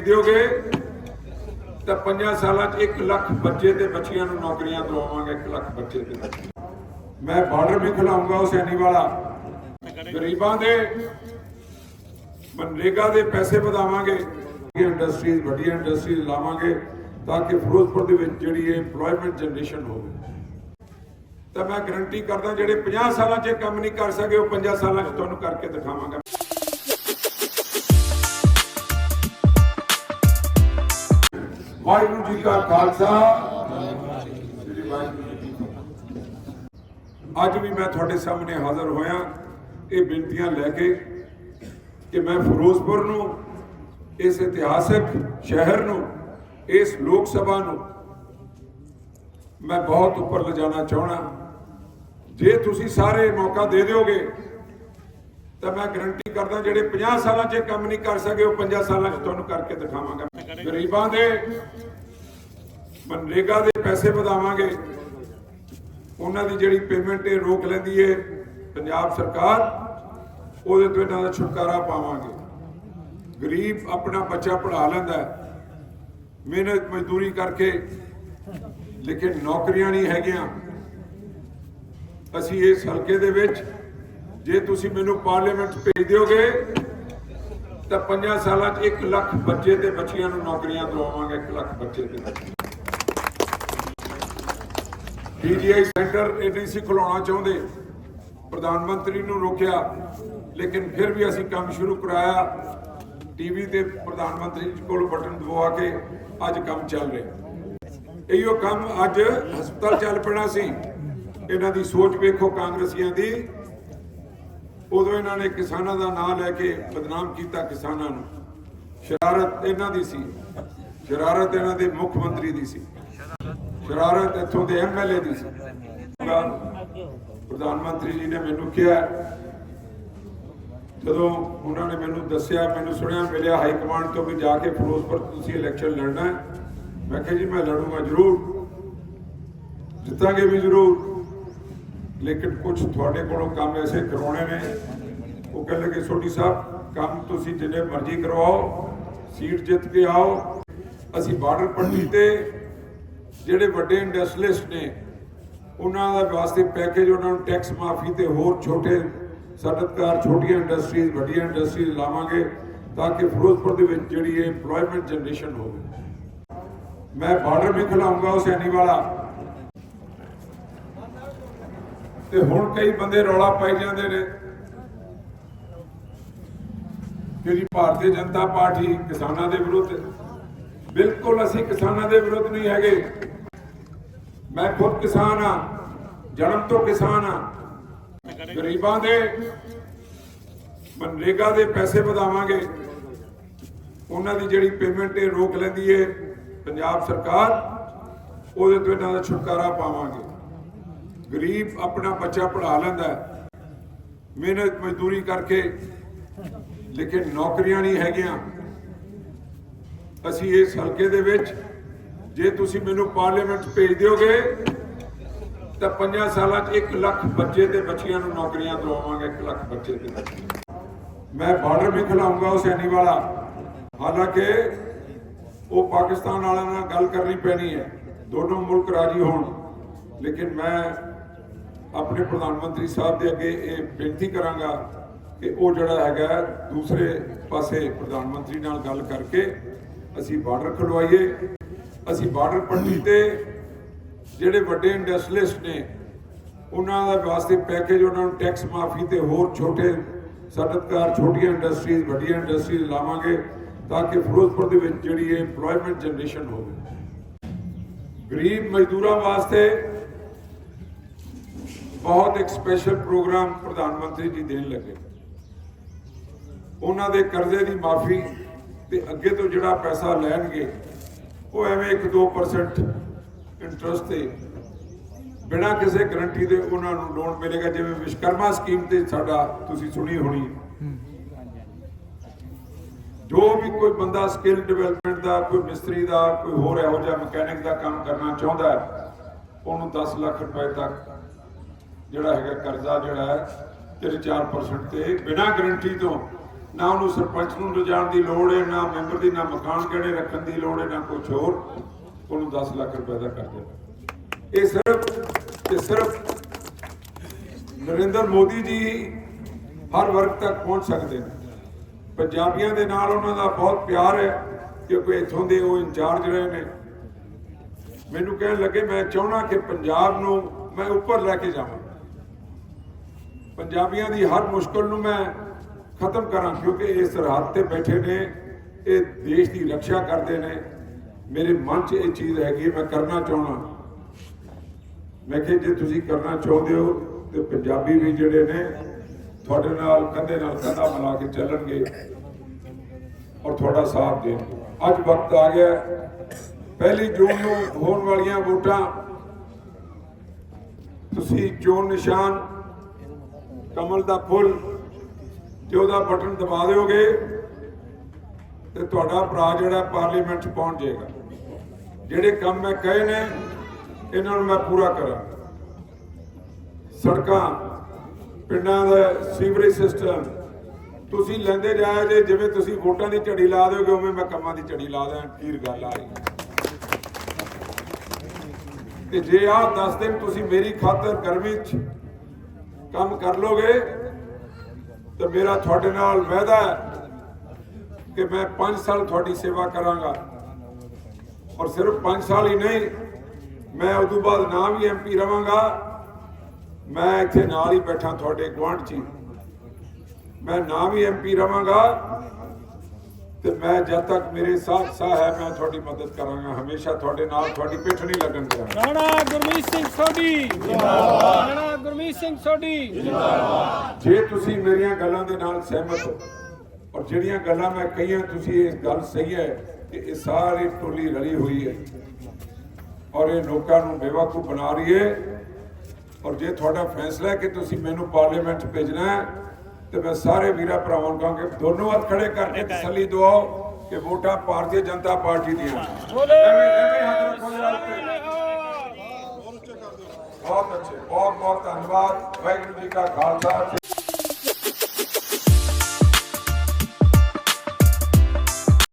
ਦਿਓਗੇ, ਤਾਂ 5 ਸਾਲਾਂ 'ਚ 1 ਲੱਖ ਬੱਚੇ ਤੇ ਬੱਚੀਆਂ ਨੂੰ ਨੌਕਰੀਆਂ ਦਵਾਵਾਂਗੇ 1 ਲੱਖ ਬੱਚੇ ਤੇ ਮੈਂ ਬਾਰਡਰ ਵੀ ਖਿਲਾਉਂਗਾ ਉਸ ਵਾਲਾ। ਗਰੀਬਾਂ ਦੇ ਮਨਰੇਗਾ ਦੇ ਪੈਸੇ ਵਧਾਵਾਂਗੇ ਇੰਡਸਟਰੀਜ਼ ਵੱਡੀਆਂ ਇੰਡਸਟਰੀਜ਼ ਲਾਵਾਂਗੇ, ਤਾਂ ਕਿ ਫਿਰੋਜ਼ਪੁਰ ਦੇ ਵਿੱਚ ਜਿਹੜੀ ਹੈ ਜਨਰੇਸ਼ਨ ਹੋਵੇ। ਤਾਂ ਮੈਂ ਗਰੰਟੀ ਕਰਦਾ, ਜਿਹੜੇ 50 ਸਾਲਾਂ 'ਚ ਇਹ ਕੰਮ ਨਹੀਂ ਕਰ ਸਕੇ, ਉਹ 50 ਸਾਲਾਂ 'ਚ ਤੁਹਾਨੂੰ ਕਰਕੇ ਦਿਖਾਵਾਂਗਾ। ਵਾਹਿਗੁਰੂ ਜੀ ਕਾ ਖਾਲਸਾ। ਸ੍ਰੀ ਵਾਹਿਗੁਰੂ ਜੀ ਕੀ ਅੱਜ ਵੀ ਮੈਂ ਤੁਹਾਡੇ ਸਾਹਮਣੇ ਹਾਜ਼ਰ ਹੋਇਆ, ਇਹ ਬੇਨਤੀਆਂ ਲੈ ਕੇ ਕਿ ਮੈਂ ਫਿਰੋਜ਼ਪੁਰ ਨੂੰ, ਇਸ ਇਤਿਹਾਸਕ ਸ਼ਹਿਰ ਨੂੰ, ਇਸ ਲੋਕ ਸਭਾ ਨੂੰ ਮੈਂ ਬਹੁਤ ਉੱਪਰ ਲਿਜਾਣਾ ਚਾਹਣਾ ਜੇ ਤੁਸੀਂ ਸਾਰੇ ਮੌਕਾ ਦੇ ਦਿਓਗੇ ਤਾਂ ਮੈਂ ਗਰੰਟੀ ਕਰਦਾ ਜਿਹੜੇ 50 ਸਾਲਾਂ 'ਚ ਇਹ ਕੰਮ ਨਹੀਂ ਕਰ ਸਕੇ, ਉਹ 50 ਸਾਲਾਂ 'ਚ ਤੁਹਾਨੂੰ ਕਰਕੇ ਦਿਖਾਵਾਂਗਾ। ਗਰੀਬਾਂ ਦੇ ਮਨਰੇਗਾ ਦੇ ਪੈਸੇ ਵਧਾਵਾਂਗੇ। ਉਹਨਾਂ ਦੀ ਜਿਹੜੀ ਪੇਮੈਂਟ ਇਹ ਰੋਕ ਲੈਂਦੀ ਏ ਪੰਜਾਬ ਸਰਕਾਰ, ਉਹਦੇ ਤੋਂ ਇਹਨਾਂ ਦਾ ਛੁਟਕਾਰਾ ਪਾਵਾਂਗੇ। ਗਰੀਬ ਆਪਣਾ ਬੱਚਾ ਪੜ੍ਹਾ ਲੈਂਦਾ ਮਿਹਨਤ ਮਜ਼ਦੂਰੀ ਕਰਕੇ, ਲੇਕਿਨ ਨੌਕਰੀਆਂ ਨਹੀਂ ਹੈਗੀਆਂ। ਅਸੀਂ ਇਸ ਹਲਕੇ ਦੇ ਵਿੱਚ ਜੇ ਤੁਸੀਂ ਮੈਨੂੰ ਪਾਰਲੀਮੈਂਟ ਭੇਜ ਦਿਓਗੇ, ਤਾਂ 5 ਸਾਲਾਂ 'ਚ 1 ਲੱਖ ਬੱਚੇ ਤੇ ਬੱਚੀਆਂ ਨੂੰ ਨੌਕਰੀਆਂ ਦਵਾਵਾਂਗੇ 1 ਲੱਖ ਬੱਚੇ ਤੇ ਬੱਚੀਆਂ ਡੀਜੀਆਈ ਸੈਂਟਰ ਇਹ ਨਹੀਂ ਸੀ ਖੁਲਾਉਣਾ ਚਾਹੁੰਦੇ, ਪ੍ਰਧਾਨ ਮੰਤਰੀ ਨੂੰ ਰੋਕਿਆ, ਲੇਕਿਨ ਫਿਰ ਵੀ ਅਸੀਂ ਕੰਮ ਸ਼ੁਰੂ ਕਰਾਇਆ। ਟੀਵੀ ਤੇ ਪ੍ਰਧਾਨ ਮੰਤਰੀ ਕੋਲ ਬਟਨ ਦਬਵਾ ਕੇ ਅੱਜ ਕੰਮ ਚੱਲ ਰਿਹਾ। ਇਹੋ ਕੰਮ ਅੱਜ ਹਸਪਤਾਲ ਚੱਲ ਪੈਣਾ ਸੀ। ਇਹਨਾਂ ਦੀ ਸੋਚ ਵੇਖੋ ਕਾਂਗਰਸੀਆਂ ਦੀ। ਉਦੋਂ ਇਹਨਾਂ ਨੇ ਕਿਸਾਨਾਂ ਦਾ ਨਾਂ ਲੈ ਕੇ ਬਦਨਾਮ ਕੀਤਾ ਕਿਸਾਨਾਂ ਨੂੰ। ਸ਼ਰਾਰਤ ਇਹਨਾਂ ਦੀ ਸੀ। ਸ਼ਰਾਰਤ ਇਹਨਾਂ ਦੇ ਮੁੱਖ ਮੰਤਰੀ ਦੀ ਸੀ। ਸ਼ਰਾਰਤ ਇੱਥੋਂ ਦੇ ਐਮਐਲਏ ਦੀ ਸੀ। ਪ੍ਰਧਾਨ ਮੰਤਰੀ ਜੀ ਨੇ ਮੈਨੂੰ ਕਿਹਾ, ਜਦੋਂ ਉਹਨਾਂ ਨੇ ਮੈਨੂੰ ਦੱਸਿਆ, ਮੈਨੂੰ ਸੁਣਿਆ, ਮਿਲਿਆ ਹਾਈ ਕਮਾਂਡ ਤੋਂ ਵੀ ਜਾ ਕੇ ਫਿਰੋਜ਼ਪੁਰ ਤੁਸੀਂ ਇਲੈਕਸ਼ਨ ਲੜਨਾ ਹੈ। ਮੈਂ ਕਿਹਾ ਜੀ, ਮੈਂ ਲੜੂੰਗਾ ਜ਼ਰੂਰ। ਜਿੱਤਾਂਗੇ ਵੀ ਜ਼ਰੂਰ। ਲੇਕਿਨ ਕੁਝ ਤੁਹਾਡੇ ਕੋਲੋਂ ਕੰਮ ਐਸੇ ਕਰਾਉਣੇ ਨੇ। ਉਹ ਕਹਿੰਦੇ ਕਿ ਸੋਢੀ ਸਾਹਿਬ, ਕੰਮ ਤੁਸੀਂ ਜਿੰਨੇ ਮਰਜ਼ੀ ਕਰਵਾਓ, ਸੀਟ ਜਿੱਤ ਕੇ ਆਓ। ਅਸੀਂ ਬਾਰਡਰ ਪੱਟੀ ਤੇ ਜਿਹੜੇ ਵੱਡੇ ਇੰਡਸਟਰੀਲਿਸਟ ਨੇ, ਉਹਨਾਂ ਦਾ ਵਾਸਤੇ ਪੈਕੇਜ ਉਹਨਾਂ ਨੂੰ ਟੈਕਸ ਮਾਫੀ ਤੇ ਹੋਰ ਛੋਟੇ ਸਨਅਤਕਾਰ, ਛੋਟੀਆਂ ਇੰਡਸਟਰੀਜ਼ ਵੱਡੀਆਂ ਇੰਡਸਟਰੀਜ਼ ਲਾਵਾਂਗੇ ਤਾਂ ਕਿ ਫਿਰੋਜ਼ਪੁਰ ਦੇ ਵਿੱਚ ਜਿਹੜੀ ਹੈ EMPLOYMENT ਜਨਰੇਸ਼ਨ ਹੋਵੇ। ਮੈਂ ਬਾਰਡਰ ਵੀ ਖਿਲਾਉਂਗਾ ਉਸ ਐਨੀ ਵਾਲਾ। ਤੇ ਹੁਣ ਕਈ ਬੰਦੇ ਰੌਲਾ ਪਾਈ ਜਾਂਦੇ ਨੇ। ਜਿਹੜੀ ਭਾਰਤੀ ਜਨਤਾ ਪਾਰਟੀ ਕਿਸਾਨਾਂ ਦੇ ਵਿਰੁੱਧ ਬਿਲਕੁਲ ਅਸੀਂ ਕਿਸਾਨਾਂ ਦੇ ਵਿਰੁੱਧ ਨਹੀਂ ਹੈਗੇ। ਮੈਂ ਖੁਦ ਕਿਸਾਨ ਆ ਜਨਮ ਤੋਂ ਕਿਸਾਨ ਆ ਗਰੀਬਾਂ ਦੇ ਮਨਰੇਗਾ ਦੇ ਪੈਸੇ ਵਧਾਵਾਂਗੇ। ਉਹਨਾਂ ਦੀ ਜਿਹੜੀ ਪੇਮੈਂਟ ਇਹ ਰੋਕ ਲੈਂਦੀ ਏ ਪੰਜਾਬ ਸਰਕਾਰ, ਉਹਦੇ ਤੋਂ ਇਹਨਾਂ ਦਾ ਛੁਟਕਾਰਾ ਪਾਵਾਂਗੇ। ਗਰੀਬ ਆਪਣਾ ਬੱਚਾ ਪੜ੍ਹਾ ਲੈਂਦਾ ਮਿਹਨਤ ਮਜ਼ਦੂਰੀ ਕਰਕੇ, ਲੇਕਿਨ ਨੌਕਰੀਆਂ ਨਹੀਂ ਹੈਗੀਆਂ। ਅਸੀਂ ਇਸ ਹਲਕੇ ਦੇ ਵਿੱਚ, ਜੇ ਤੁਸੀਂ ਮੈਨੂੰ ਪਾਰਲੀਮੈਂਟ ਭੇਜ ਦਿਓਗੇ, ਤਾਂ 5 ਸਾਲਾਂ 'ਚ 1 ਲੱਖ ਬੱਚੇ ਤੇ ਬੱਚੀਆਂ ਨੂੰ ਨੌਕਰੀਆਂ ਦਵਾਵਾਂਗੇ 1 ਲੱਖ ਬੱਚੇ ਤੇ ਮੈਂ ਬਾਰਡਰ ਵੀ ਖਿਲਾਉਂਗਾ ਉਸ ਐਨੀ ਵਾਲਾ। ਹਾਲਾਂਕਿ, ਉਹ ਪਾਕਿਸਤਾਨ ਵਾਲਿਆਂ ਨਾਲ ਗੱਲ ਕਰਨੀ ਪੈਣੀ ਹੈ। ਦੋਨੋਂ ਮੁਲਕ ਰਾਜੀ ਹੋਣ। ਲੇਕਿਨ ਮੈਂ ਆਪਣੇ ਪ੍ਰਧਾਨ ਮੰਤਰੀ ਸਾਹਿਬ ਦੇ ਅੱਗੇ ਇਹ ਬੇਨਤੀ ਕਰਾਂਗਾ ਕਿ ਉਹ ਜਿਹੜਾ ਹੈਗਾ ਦੂਸਰੇ ਪਾਸੇ ਪ੍ਰਧਾਨ ਮੰਤਰੀ ਨਾਲ ਗੱਲ ਕਰਕੇ ਅਸੀਂ ਬਾਰਡਰ ਖੁਲਵਾਈਏ ਅਸੀਂ ਬਾਰਡਰ ਪੱਟੀ ਤੇ ਜਿਹੜੇ ਵੱਡੇ ਇੰਡਸਟਰੀਲਿਸਟ ਨੇ, ਉਹਨਾਂ ਦਾ ਵਾਸਤੇ ਪੈਕੇਜ ਉਹਨਾਂ ਨੂੰ ਟੈਕਸ ਮਾਫੀ ਤੇ ਹੋਰ ਛੋਟੇ ਸਨਅਤਕਾਰ, ਛੋਟੀਆਂ ਇੰਡਸਟਰੀਜ਼ ਵੱਡੀਆਂ ਇੰਡਸਟਰੀਜ਼ ਲਾਵਾਂਗੇ ਤਾਂ ਕਿ ਫਿਰੋਜ਼ਪੁਰ ਦੇ ਵਿੱਚ ਜਿਹੜੀ ਹੈ EMPLOYMENT ਜਨਰੇਸ਼ਨ ਹੋਵੇ। ਗਰੀਬ ਮਜ਼ਦੂਰਾਂ ਵਾਸਤੇ ਬਹੁਤ ਇੱਕ ਸਪੈਸ਼ਲ ਪ੍ਰੋਗਰਾਮ ਪ੍ਰਧਾਨ ਮੰਤਰੀ ਜੀ ਦੇਣ ਲੱਗੇ। ਉਹਨਾਂ ਦੇ ਕਰਜ਼ੇ ਦੀ ਮਾਫੀ ਤੇ ਅੱਗੇ ਤੋਂ ਜਿਹੜਾ ਪੈਸਾ ਲੈਣਗੇ, ਉਹ ਐਵੇਂ 1-2% ਇੰਟਰਸਟ ਤੇ ਬਿਨਾਂ ਕਿਸੇ ਗਰੰਟੀ ਦੇ ਉਹਨਾਂ ਨੂੰ ਲੋਨ ਮਿਲੇਗਾ, ਜਿਵੇਂ ਵਿਸ਼ਕਰਮਾ ਸਕੀਮ ਤੇ ਸਾਡਾ ਤੁਸੀਂ ਸੁਣੀ ਹੋਣੀ ਜੋ ਵੀ ਕੋਈ ਬੰਦਾ ਸਕਿੱਲ ਡਿਵੈਲਪਮੈਂਟ ਦਾ, ਕੋਈ ਮਿਸਤਰੀ ਦਾ, ਕੋਈ ਹੋਰ ਇਹੋ ਜਿਹਾ ਮਕੈਨਿਕ ਦਾ ਕੰਮ ਕਰਨਾ ਚਾਹੁੰਦਾ ਹੈ, ਉਹਨੂੰ 10 ਲੱਖ ਰੁਪਏ ਤੱਕ ਜਿਹੜਾ ਹੈਗਾ ਕਰਜ਼ਾ ਜਿਹੜਾ ਹੈ 3-4% ਤੇ ਬਿਨਾਂ ਗਰੰਟੀ ਤੋਂ, ਨਾ ਉਹਨੂੰ ਸਰਪੰਚ ਨੂੰ ਲਿਜਾਣ ਦੀ ਲੋੜ ਹੈ, ਨਾ ਮੈਂਬਰ ਦੀ, ਨਾ ਮਕਾਨ ਕਿਹੜੇ ਰੱਖਣ ਦੀ ਲੋੜ ਹੈ, ਨਾ ਕੁਝ ਹੋਰ, ਉਹਨੂੰ 10 ਲੱਖ ਰੁਪਏ ਦਾ ਕਰ ਦੇਣਾ ਇਹ ਸਿਰਫ ਇਹ ਸਿਰਫ ਨਰਿੰਦਰ ਮੋਦੀ ਜੀ ਹਰ ਵਰਗ ਤੱਕ ਪਹੁੰਚ ਸਕਦੇ ਨੇ। ਪੰਜਾਬੀਆਂ ਦੇ ਨਾਲ ਉਹਨਾਂ ਦਾ ਬਹੁਤ ਪਿਆਰ ਹੈ ਕਿਉਂਕਿ ਇੱਥੋਂ ਦੇ ਉਹ ਇੰਚਾਰਜ ਰਹੇ ਨੇ। ਮੈਨੂੰ ਕਹਿਣ ਲੱਗੇ, ਮੈਂ ਚਾਹਣਾ ਕਿ ਪੰਜਾਬ ਨੂੰ ਮੈਂ ਉੱਪਰ ਲੈ ਕੇ ਜਾਵਾਂ। ਪੰਜਾਬੀਆਂ ਦੀ ਹਰ ਮੁਸ਼ਕਲ ਨੂੰ ਮੈਂ ਖਤਮ ਕਰਾਂ, ਕਿਉਂਕਿ ਇਹ ਸਰਹੱਦ ਤੇ ਬੈਠੇ ਨੇ, ਇਹ ਦੇਸ਼ ਦੀ ਰੱਖਿਆ ਕਰਦੇ ਨੇ। ਮੇਰੇ ਮਨ 'ਚ ਇਹ ਚੀਜ਼ ਹੈਗੀ ਮੈਂ ਕਰਨਾ ਚਾਹਣਾ ਮੈਂ ਕਿਹਾ, ਜੇ ਤੁਸੀਂ ਕਰਨਾ ਚਾਹੁੰਦੇ ਹੋ, ਤੇ ਪੰਜਾਬੀ ਵੀ ਜਿਹੜੇ ਨੇ, ਤੁਹਾਡੇ ਨਾਲ, ਕੰਧੇ ਨਾਲ ਕੰਧਾ ਮਿਲਾ ਕੇ ਚੱਲਣਗੇ ਔਰ ਤੁਹਾਡਾ ਸਾਥ ਦੇਣਗੇ। ਅੱਜ ਵਕਤ ਆ ਗਿਆ। ਪਹਿਲੀ ਜੂਨ ਨੂੰ ਹੋਣ ਵਾਲੀਆਂ ਵੋਟਾਂ। ਤੁਸੀਂ ਚੋਣ ਨਿਸ਼ਾਨ ਕਮਲ ਦਾ ਫੁੱਲ ਤੇ ਉਹਦਾ ਬਟਨ ਦਬਾ ਦਿਓਗੇ ਤੇ ਤੁਹਾਡਾ ਭਰਾ ਜਿਹੜਾ ਪਾਰਲੀਮੈਂਟ 'ਚ ਪਹੁੰਚ ਜਾਏਗਾ। ਜਿਹੜੇ ਕੰਮ ਮੈਂ ਕਹੇ ਨੇ, ਇਹਨਾਂ ਨੂੰ ਮੈਂ ਪੂਰਾ ਕਰਾਂ। ਸੜਕਾਂ, ਪਿੰਡਾਂ ਦਾ ਸੀਵਰੇਜ ਸਿਸਟਮ, ਤੁਸੀਂ ਲੈਂਦੇ ਜਾਇਆ ਜੇ, ਜਿਵੇਂ ਤੁਸੀਂ ਵੋਟਾਂ ਦੀ ਝੜੀ ਲਾ ਦਿਓਗੇ, ਉਵੇਂ ਮੈਂ ਕੰਮਾਂ ਦੀ ਝੜੀ ਲਾ ਦਿਆਂ ਕੀਰ ਗੱਲ ਆ ਰਹੀ। ਤੇ ਜੇ ਆਹ 10 ਦਿਨ ਤੁਸੀਂ ਮੇਰੀ ਖਾਤਰ ਗਰਮੀ 'ਚ ਕੰਮ ਕਰ ਲੋਗੇ ਤੇ ਮੇਰਾ ਤੁਹਾਡੇ ਨਾਲ ਵਾਅਦਾ ਹੈ ਕਿ ਮੈਂ 5 ਸਾਲ ਤੁਹਾਡੀ ਸੇਵਾ ਕਰਾਂਗਾ ਔਰ ਸਿਰਫ 5 ਸਾਲ ਹੀ ਨਹੀਂ, ਮੈਂ ਉਸ ਤੋਂ ਬਾਅਦ ਨਾ ਵੀ ਐਮਪੀ ਰਵਾਂਗਾ, ਮੈਂ ਇੱਥੇ ਨਾਲ ਹੀ ਬੈਠਾ ਤੁਹਾਡੇ ਗੁਆਂਢ 'ਚ ਹੀ। ਮੈਂ ਨਾ ਵੀ ਐਮਪੀ ਰਵਾਂਗਾ ਤੇ ਮੈਂ ਜਦ ਤੱਕ ਮੇਰੇ ਸਾਥ ਸਾਹ ਹੈ ਮੈਂ ਤੁਹਾਡੀ ਮਦਦ ਕਰਾਂਗਾ। ਹਮੇਸ਼ਾ ਤੁਹਾਡੇ ਨਾਲ ਤੁਹਾਡੀ ਪਿੱਠ ਨਹੀਂ ਲੱਗਣ ਦਿਆਂਗਾ ਰਾਣਾ ਗੁਰਮੀਤ ਸਿੰਘ ਸੋਢੀ। ਜਿੰਦਾਬਾਦ। ਰਾਣਾ ਗੁਰਮੀਤ ਸਿੰਘ ਸੋਢੀ। ਜੇ ਤੁਸੀਂ ਮੇਰੀਆਂ ਗੱਲਾਂ ਦੇ ਨਾਲ ਸਹਿਮਤ ਹੋ ਔਰ ਜਿਹੜੀਆਂ ਗੱਲਾਂ ਮੈਂ ਕਹੀਆਂ ਤੁਸੀਂ ਇਹ ਗੱਲ ਸਹੀ ਹੈ ਕਿ ਇਹ ਸਾਰੀ ਟੋਲੀ ਰਲੀ ਹੋਈ ਹੈ। ਔਰ ਇਹ ਲੋਕਾਂ ਨੂੰ ਬੇਵਕੂਫ ਬਣਾ ਰਹੀ ਹੈ। ਔਰ ਜੇ ਤੁਹਾਡਾ ਫੈਸਲਾ ਹੈ ਕਿ ਤੁਸੀਂ ਮੈਨੂੰ ਪਾਰਲੀਮੈਂਟ 'ਚ ਭੇਜਣਾ ਹੈ ਤੇ ਮੈਂ ਸਾਰੇ ਵੀਰਾਂ ਭਰਾਵਾਂ ਨੂੰ ਕਹਾਂਗਾ ਕਿ ਦੋਨੋਂ ਹੱਥ ਖੜੇ ਕਰਕੇ ਤਸੱਲੀ ਦਿਵਾਓ ਕਿ ਵੋਟਾਂ ਭਾਰਤੀ ਜਨਤਾ ਪਾਰਟੀ ਦੀਆਂ। ਬੋਲੇ। ਬਹੁਤ ਅੱਛੇ ਬਹੁਤ ਬਹੁਤ ਧੰਨਵਾਦ। ਵਾਹਿਗੁਰੂ ਜੀ ਕਾ ਖਾਲਸਾ।